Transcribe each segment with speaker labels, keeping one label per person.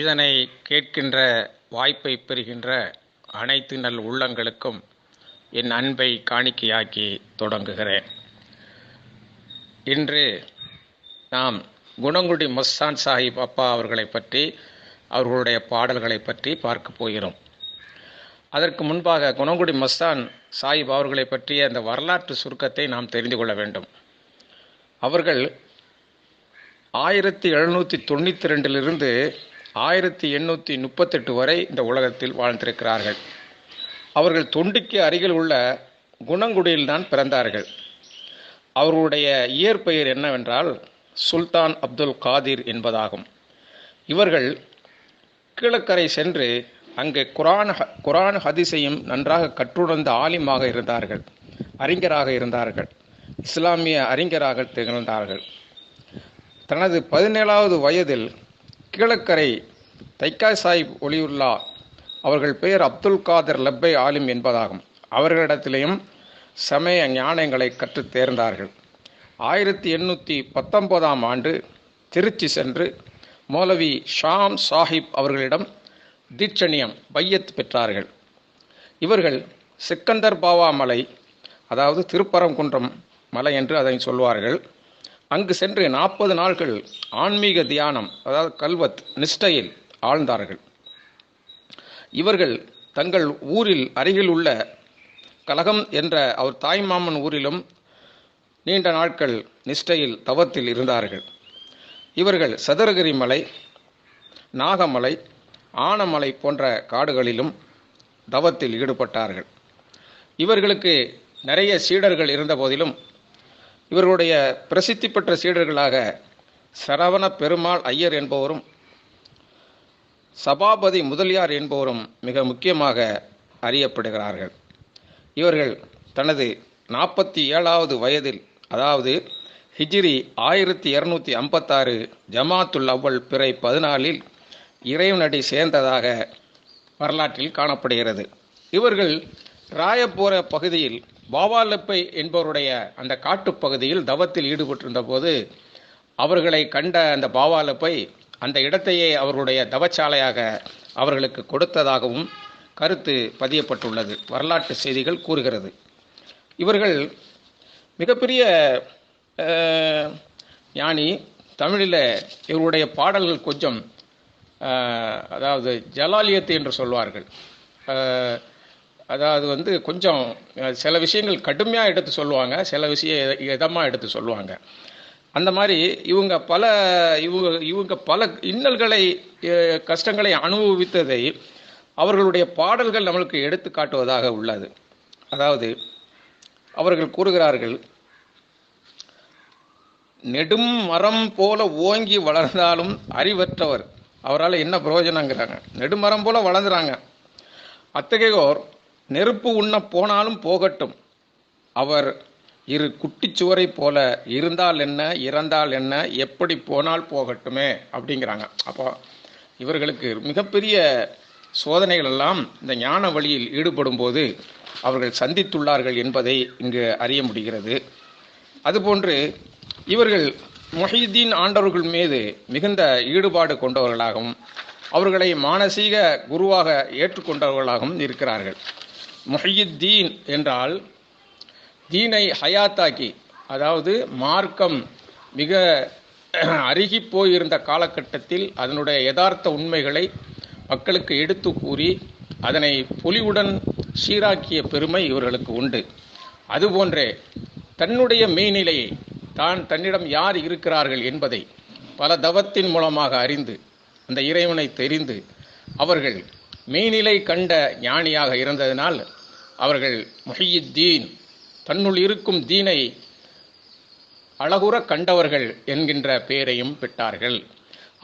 Speaker 1: இதனை கேட்கின்ற வாய்ப்பை பெறுகின்ற அனைத்து நல் உள்ளங்களுக்கும் என் அன்பை காணிக்கையாக்கி தொடங்குகிறேன். இன்று நாம் குணங்குடி மஸ்தான் சாஹிப் அப்பா அவர்களை பற்றி அவர்களுடைய பாடல்களை பற்றி பார்க்க போகிறோம். அதற்கு முன்பாக குணங்குடி மஸ்தான் சாஹிப் அவர்களை பற்றிய அந்த வரலாற்று சுருக்கத்தை நாம் தெரிந்து கொள்ள வேண்டும். அவர்கள் ஆயிரத்தி எழுநூற்றி தொண்ணூற்றி ரெண்டிலிருந்து ஆயிரத்தி எண்ணூற்றி முப்பத்தெட்டு வரை இந்த உலகத்தில் வாழ்ந்திருக்கிறார்கள். அவர்கள் தொண்டிக்கு அருகில் உள்ள குணங்குடியில்தான் பிறந்தார்கள். அவர்களுடைய இயற்பெயர் என்னவென்றால் சுல்தான் அப்துல் காதிர் என்பதாகும். இவர்கள் கீழக்கரை சென்று அங்கு குரான் குரான் ஹதிசையும் நன்றாக கற்றுணர்ந்த ஆலிமாக இருந்தார்கள் அறிஞராக இருந்தார்கள் இஸ்லாமிய அறிஞராக திகழ்ந்தார்கள். தனது பதினேழாவது வயதில் கிழக்கரை தைக்காய் சாஹிப் ஒலியுல்லா அவர்கள் பெயர் அப்துல் காதர் லப்பை ஆலிம் என்பதாகும். அவர்களிடத்திலேயும் சமய ஞானங்களை கற்றுத் தேர்ந்தார்கள். ஆயிரத்தி எண்ணூற்றி பத்தொன்பதாம் ஆண்டு திருச்சி சென்று மௌலவி ஷாம் சாஹிப் அவர்களிடம் தீட்சணியம் பையத் பெற்றார்கள். இவர்கள் சிக்கந்தர் பாவா மலை அதாவது திருப்பரங்குன்றம் மலை என்று அதை சொல்வார்கள். அங்கு சென்று நாற்பது நாட்கள் ஆன்மீக தியானம் அதாவது கல்வத் நிஷ்டையில் ஆழ்ந்தார்கள். இவர்கள் தங்கள் ஊரில் அருகில் உள்ள கலகம் என்ற அவர் தாய்மாமன் ஊரிலும் நீண்ட நாட்கள் நிஷ்டையில் தவத்தில் இருந்தார்கள். இவர்கள் சதுரகிரி மலை நாகமலை ஆனமலை போன்ற காடுகளிலும் தவத்தில் ஈடுபட்டார்கள். இவர்களுக்கு நிறைய சீடர்கள் இருந்த போதிலும் இவர்களுடைய பிரசித்தி பெற்ற சீடர்களாக சரவண பெருமாள் ஐயர் என்பவரும் சபாபதி முதலியார் என்பவரும் மிக முக்கியமாக அறியப்படுகிறார்கள். இவர்கள் தனது நாற்பத்தி ஏழாவது வயதில் அதாவது ஹிஜ்ரி ஆயிரத்தி இரநூத்தி ஐம்பத்தாறு ஜமாத்துல் அவ்வல் பிறை பதினாலில் இறைவனடி சேர்ந்ததாக வரலாற்றில் காணப்படுகிறது. இவர்கள் ராயப்பூர பகுதியில் பாபாலப்பை என்பவருடைய அந்த காட்டுப்பகுதியில் தவத்தில் ஈடுபட்டிருந்த போது அவர்களை கண்ட அந்த பாபாலப்பை அந்த இடத்தையே அவர்களுடைய தவச்சாலையாக அவர்களுக்கு கொடுத்ததாகவும் கருத்து பதியப்பட்டுள்ளது. வரலாற்று செய்திகள் கூறுகிறது. இவர்கள் மிகப்பெரிய ஞானி தமிழில் இவருடைய பாடல்கள் கொஞ்சம் அதாவது ஜலாலியத்து என்று சொல்வார்கள். அதாவது வந்து கொஞ்சம் சில விஷயங்கள் கடுமையாக எடுத்து சொல்லுவாங்க சில விஷயம் இதமாக எடுத்து சொல்லுவாங்க. அந்த மாதிரி இவங்க பல இவங்க இவங்க பல இன்னல்களை கஷ்டங்களை அனுபவித்ததை அவர்களுடைய பாடல்கள் நம்மளுக்கு எடுத்து காட்டுவதாக உள்ளது. அதாவது அவர்கள் கூறுகிறார்கள் நெடும் மரம் போல ஓங்கி வளர்ந்தாலும் அறிவற்றவர். அவரால் என்ன பிரயோஜனங்கிறாங்க? நெடுமரம் போல வளர்ந்துறாங்க. அத்தகையோர் நெருப்பு உண்ண போனாலும் போகட்டும். அவர் இரு குட்டிச்சுவரை போல இருந்தால் என்ன இறந்தால் என்ன எப்படி போனால் போகட்டுமே அப்படிங்கிறாங்க. அப்போ இவர்களுக்கு மிகப்பெரிய சோதனைகள் எல்லாம் இந்த ஞான வழியில் ஈடுபடும் போது அவர்கள் சந்தித்துள்ளார்கள் என்பதை இங்கு அறிய முடிகிறது. அதுபோன்று இவர்கள் மொஹிதீன் ஆண்டவர்கள் மீது மிகுந்த ஈடுபாடு கொண்டவர்களாகவும் அவர்களை மானசீக குருவாக ஏற்றுக்கொண்டவர்களாகவும் இருக்கிறார்கள். முஹியுத்தீன் என்றால் தீனை ஹயாத்தாக்கி அதாவது மார்க்கம் மிக அருகி போயிருந்த காலகட்டத்தில் அதனுடைய யதார்த்த உண்மைகளை மக்களுக்கு எடுத்து கூறி அதனை பொலிவுடன் சீராக்கிய பெருமை இவர்களுக்கு உண்டு. அதுபோன்றே தன்னுடைய மெய்நிலையை தான் தன்னிடம் யார் இருக்கிறார்கள் என்பதை பல தவத்தின் மூலமாக அறிந்து அந்த இறைவனை தெரிந்து அவர்கள் மெய்நிலை கண்ட ஞானியாக இருந்ததினால் அவர்கள் முஹியுத்தீன் தன்னுள் இருக்கும் தீனை அழகுற கண்டவர்கள் என்கின்ற பெயரையும் பெற்றார்கள்.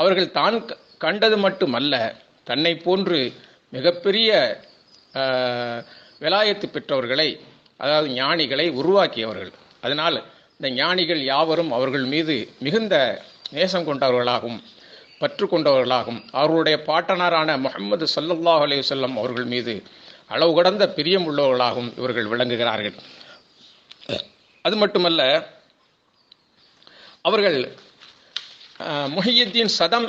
Speaker 1: அவர்கள் தான் கண்டது மட்டுமல்ல தன்னை போன்று மிகப்பெரிய விலாயத்து பெற்றவர்களை அதாவது ஞானிகளை உருவாக்கியவர்கள். அதனால் இந்த ஞானிகள் யாவரும் அவர்கள் மீது மிகுந்த நேசம் கொண்டவர்களாகும். பற்று கொண்டவர்களாகவும் அவர்களுடைய பாட்டனாரான முகமது சல்லல்லாஹ் அலையுசல்லம் அவர்கள் மீது அளவு கடந்த பிரியம் உள்ளவர்களாகவும் இவர்கள் விளங்குகிறார்கள். அது மட்டுமல்ல அவர்கள் முஹியுத்தீன் சதம்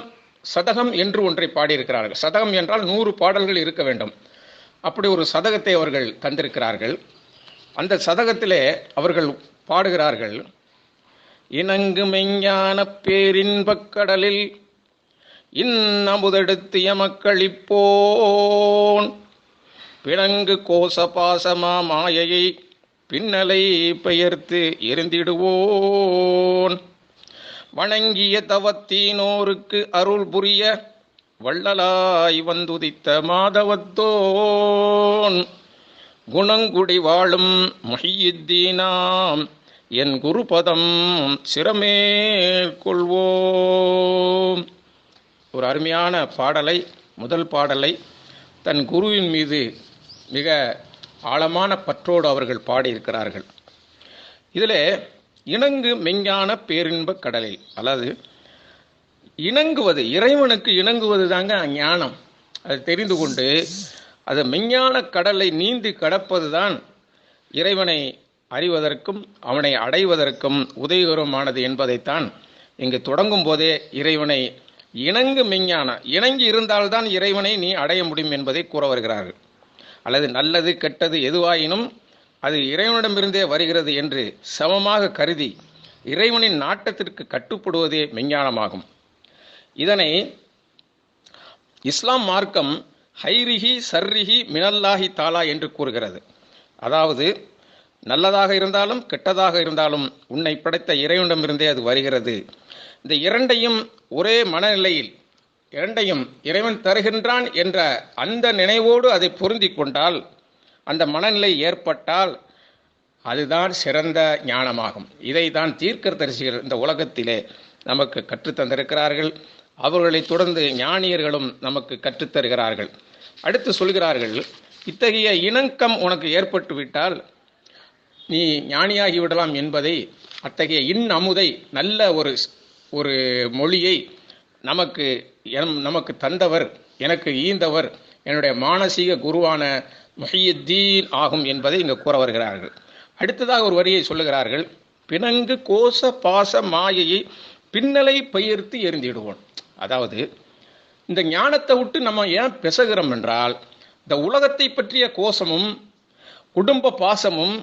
Speaker 1: சதகம் என்று ஒன்றை பாடியிருக்கிறார்கள். சதகம் என்றால் நூறு பாடல்கள் இருக்க வேண்டும். அப்படி ஒரு சதகத்தை அவர்கள் தந்திருக்கிறார்கள். அந்த சதகத்திலே அவர்கள் பாடுகிறார்கள் இணங்கு மெஞ்ஞான பேரின்பக் கடலில் இன்னமுதெடுத்திய மக்களிப்போன் பிணங்கு கோச பாசமா மாயையை பின்னலை பெயர்த்து எரிந்திடுவோன். வணங்கிய தவத்தீனோருக்கு அருள் புரிய வள்ளலாய் வந்துதித்த மாதவத்தோன். குணங்குடி வாழும் மொஹியுத்தீனாம் என் குருபதம் சிரமேற்கொள்வோம் ஒரு அருமையான பாடலை முதல் பாடலை தன் குருவின் மீது மிக ஆழமான பற்றோடு அவர்கள் பாடியிருக்கிறார்கள். இதில் இணங்கு மெஞ்ஞான பேரின்ப கடலில் அதாவது இணங்குவது இறைவனுக்கு இணங்குவது தாங்க ஞானம். அது தெரிந்து கொண்டு அது மெஞ்ஞான கடலை நீந்தி கடப்பது தான் இறைவனை அறிவதற்கும் அவனை அடைவதற்கும் உதவிகரமானது என்பதைத்தான் இங்கு தொடங்கும் போதே இறைவனை இணங்கு மெஞ்ஞான இணங்கி இருந்தால்தான் இறைவனை நீ அடைய முடியும் என்பதை கூற வருகிறார்கள். அல்லது நல்லது கெட்டது எதுவாயினும் அது இறைவனிடமிருந்தே வருகிறது என்று சமமாக கருதி இறைவனின் நாட்டத்திற்கு கட்டுப்படுவதே மெஞ்ஞானமாகும். இதனை இஸ்லாம் மார்க்கம் ஹைரிஹி சர்ரிஹி மினல்லாஹி தாலா என்று கூறுகிறது. அதாவது நல்லதாக இருந்தாலும் கெட்டதாக இருந்தாலும் உன்னை படைத்த இறைவனிடமிருந்தே அது வருகிறது. இந்த இரண்டையும் ஒரே மனநிலையில் இரண்டையும் இறைவன் தருகின்றான் என்ற அந்த நினைவோடு அதை பொருந்தி கொண்டால் அந்த மனநிலை ஏற்பட்டால் அதுதான் சிறந்த ஞானமாகும். இதை தான் தீர்க்க தரிசிகள் இந்த உலகத்திலே நமக்கு கற்றுத்தந்திருக்கிறார்கள். அவர்களை தொடர்ந்து ஞானியர்களும் நமக்கு கற்றுத்தருகிறார்கள். அடுத்து சொல்கிறார்கள் இத்தகைய இணக்கம் உனக்கு ஏற்பட்டு விட்டால் நீ ஞானியாகி விடலாம் என்பதை அத்தகைய இன் அமுதை நல்ல ஒரு ஒரு மொழியை நமக்கு எம்- நமக்கு தந்தவர் எனக்கு ஈந்தவர் என்னுடைய மானசீக குருவான முஹியுத்தீன் ஆகும் என்பதை இங்கு கூற வருகிறார்கள். அடுத்ததாக ஒரு வரியை சொல்லுகிறார்கள் பிணங்கு கோச பாச மாயையை பின்னலை பயிர்த்து எரிந்திடுவோம் அதாவது இந்த ஞானத்தை விட்டு நம்ம ஏன் பிசகிறோம் என்றால் இந்த உலகத்தை பற்றிய கோஷமும் குடும்ப பாசமும்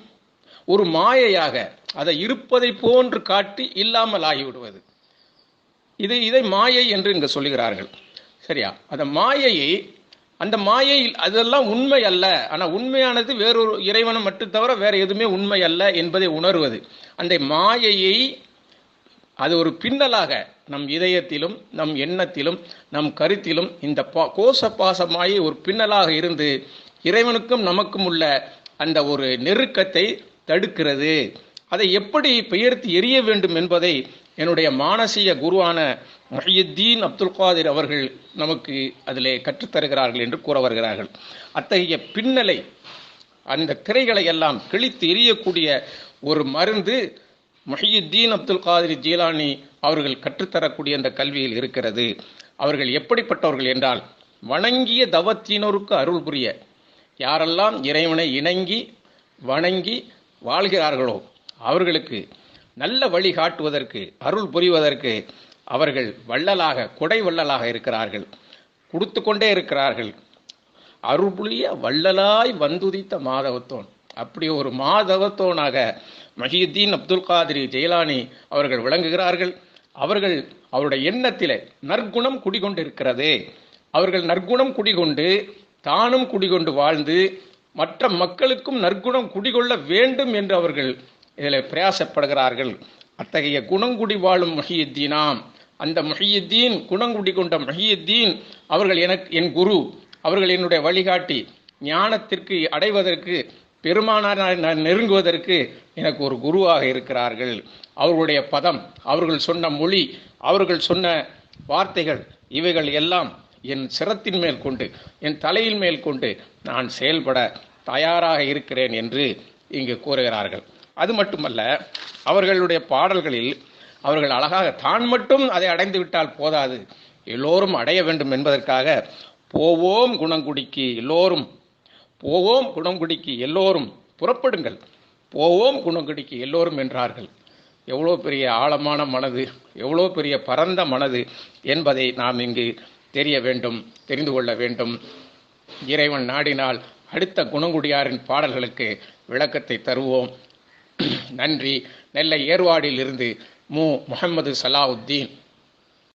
Speaker 1: ஒரு மாயையாக அதை இருப்பதை போன்று காட்டி இல்லாமல் ஆகிவிடுவது. இது இதை மாயை என்று இங்கு சொல்லுகிறார்கள். சரியா? அந்த மாயையை அந்த மாயை அதெல்லாம் உண்மை அல்ல. ஆனால் உண்மையானது வேறொரு இறைவனை மட்டும் தவிர வேற எதுவுமே உண்மை அல்ல என்பதை உணர்வது. அந்த மாயையை அது ஒரு பின்னலாக நம் இதயத்திலும் நம் எண்ணத்திலும் நம் கருத்திலும் இந்த பா கோச பாசமாயி ஒரு பின்னலாக இருந்து இறைவனுக்கும் நமக்கும் உள்ள அந்த ஒரு நெருக்கத்தை தடுக்கிறது. அதை எப்படி பெயர்த்து எரிய வேண்டும் என்பதை என்னுடைய மானசீக குருவான மொஹியுத்தீன் அப்துல் காதிர் அவர்கள் நமக்கு அதிலே கற்றுத்தருகிறார்கள் என்று கூற வருகிறார்கள். அத்தகைய பின்னலை அந்த திரைகளை எல்லாம் கிழித்து எரியக்கூடிய ஒரு மருந்து முஹியுத்தீன் அப்துல் காதிர் ஜீலானி அவர்கள் கற்றுத்தரக்கூடிய அந்த கல்வியில் இருக்கிறது. அவர்கள் எப்படிப்பட்டவர்கள் என்றால் வணங்கிய தவத்தினருக்கு அருள் புரிய யாரெல்லாம் இறைவனை இணங்கி வணங்கி வாழ்கிறார்களோ அவர்களுக்கு நல்ல வழி காட்டுவதற்கு அருள் புரிவதற்கு அவர்கள் வள்ளலாக கொடை வள்ளலாக இருக்கிறார்கள். கொடுத்து கொண்டே இருக்கிறார்கள். அருள்புளிய வள்ளலாய் வந்துதித்த மாதவத்தோன். அப்படி ஒரு மாதவத்தோனாக மஹியுத்தீன் அப்துல் காதிரி ஜெயலானி அவர்கள் விளங்குகிறார்கள். அவர்கள் அவருடைய எண்ணத்தில் நற்குணம் குடிகொண்டிருக்கிறது. அவர்கள் நற்குணம் குடிகொண்டு தானும் குடிகொண்டு வாழ்ந்து மற்ற மக்களுக்கும் நற்குணம் குடிகொள்ள வேண்டும் என்று அவர்கள் இதில் பிரயாசப்படுகிறார்கள். அத்தகைய குணங்குடி வாழும் மொஹியுத்தீனாம். அந்த மொஹியுத்தீன் குணங்குடி கொண்ட மொஹியுத்தீன் அவர்கள் எனக்கு என் குரு அவர்கள் என்னுடைய வழிகாட்டி ஞானத்திற்கு அடைவதற்கு பெருமானார் நெருங்குவதற்கு எனக்கு ஒரு குருவாக இருக்கிறார்கள். அவர்களுடைய பதம் அவர்கள் சொன்ன மொழி அவர்கள் சொன்ன வார்த்தைகள் இவைகள் எல்லாம் என் சிரத்தின் மேல் கொண்டு என் தலையின் மேல் கொண்டு நான் செயல்பட தயாராக இருக்கிறேன் என்று இங்கு கூறுகிறார்கள். அது மட்டுமல்ல அவர்களுடைய பாடல்களில் அவர்கள் அழகாக தான் மட்டும் அதை அடைந்து விட்டால் போதாது. எல்லோரும் அடைய வேண்டும் என்பதற்காக போவோம் குணங்குடிக்கு எல்லோரும். போவோம் குணங்குடிக்கு எல்லோரும். புறப்படுங்கள். போவோம் குணங்குடிக்கு எல்லோரும் என்றார்கள். எவ்வளோ பெரிய ஆழமான மனது எவ்வளோ பெரிய பரந்த மனது என்பதை நாம் இங்கு தெரிய வேண்டும் தெரிந்து கொள்ள வேண்டும். இறைவன் நாடினால் அடுத்த குணங்குடியாரின் பாடல்களுக்கு விளக்கத்தை தருவோம். நன்றி. நெல்லை ஏர்வாடியிலிருந்து மு. முகமது சலாவுத்தீன்